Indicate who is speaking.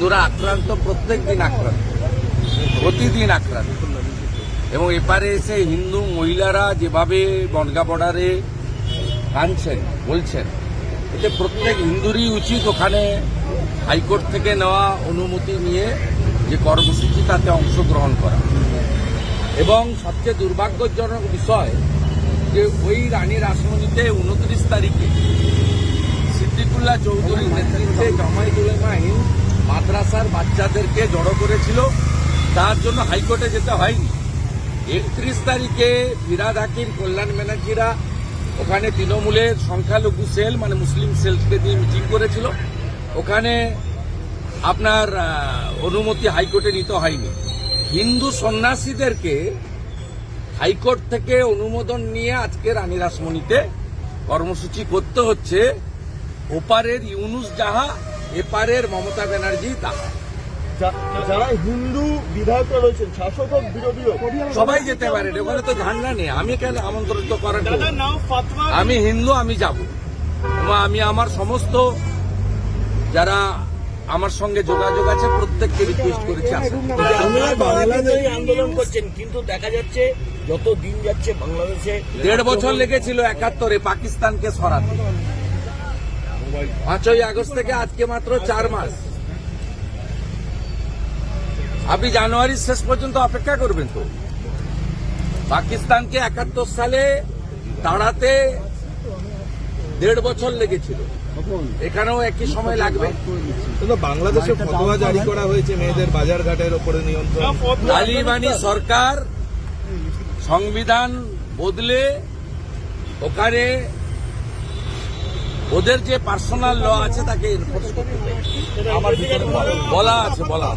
Speaker 1: হিন্দুরা আক্রান্ত প্রত্যেক দিন আক্রান্ত, প্রতিদিন আক্রান্ত। এবং এপারে এসে হিন্দু মহিলারা যেভাবে বনগা বর্ডারে কাঁদছেন বলছেন, এতে প্রত্যেক হিন্দুরই উচিত ওখানে হাইকোর্ট থেকে নেওয়া অনুমতি নিয়ে যে কর্মসূচি তাতে অংশগ্রহণ করা। এবং সবচেয়ে দুর্ভাগ্যজনক বিষয় যে ওই রানীর আসমনিতে উনত্রিশ তারিখে সিদ্দিকুল্লাহ চৌধুরীর নেতৃত্বে জামাইদুলেমা হিন্দ মাদ্রাসার বাচ্চাদেরকে জড়ো করেছিল, তার জন্য হাইকোর্টে যেতে হয়নি। একত্রিশ তারিখে ফিরাদ হাকিম, কল্যাণ ব্যানার্জিরা ওখানে তৃণমূলের সংখ্যালঘু সেল মানে মুসলিম সেলকে দিয়ে মিটিং করেছিল। ওখানে আপনার অনুমতি হাইকোর্টে নিতে হয়নি। হিন্দু সন্ন্যাসীদেরকে হাইকোর্ট থেকে অনুমোদন নিয়ে আজকে রানী রাসমণিতে কর্মসূচি করতে হচ্ছে। ওপারের ইউনুস যাহা এপারের মমতা ব্যানার্জি
Speaker 2: যা- যারা হিন্দু বিধায়করা রয়েছেন শাসক হোক বিরোধী
Speaker 1: সবাই যেতে পারে ওখানে তো ঝান্ডা নেই। আমি কেন আমন্ত্রিত করার
Speaker 2: ফাতমা।
Speaker 1: আমি হিন্দু আমি যাব। আমি আমার সমস্ত যারা আমার সঙ্গে যোগাযোগ আছে প্রত্যেককে রিকোয়েস্ট করেছি।
Speaker 3: আপনারা আন্দোলন করছেন কিন্তু দেখা যাচ্ছে যত দিন যাচ্ছে বাংলাদেশে
Speaker 1: দেড় বছর লেগেছিল একাত্তরে পাকিস্তানকে সরাতে। পাঁচই আগস্ট থেকে আজকে মাত্র চার মাস। আপনি জানুয়ারির শেষ পর্যন্ত অপেক্ষা করবেন তো। পাকিস্তানকে একাত্তর সালে তাড়াতে দেড় বছর লেগেছিল। এখানেও একই সময় লাগবে।
Speaker 4: বাংলাদেশে ফতোয়া জারি করা হয়েছে মেয়েদের বাজার ঘাটের ওপরে নিয়ন্ত্রণ।
Speaker 1: তালিবানি সরকার সংবিধান বদলে ওখানে ওদের যে পার্সোনাল ল আছে তাকে হবে। বলা আছে বলা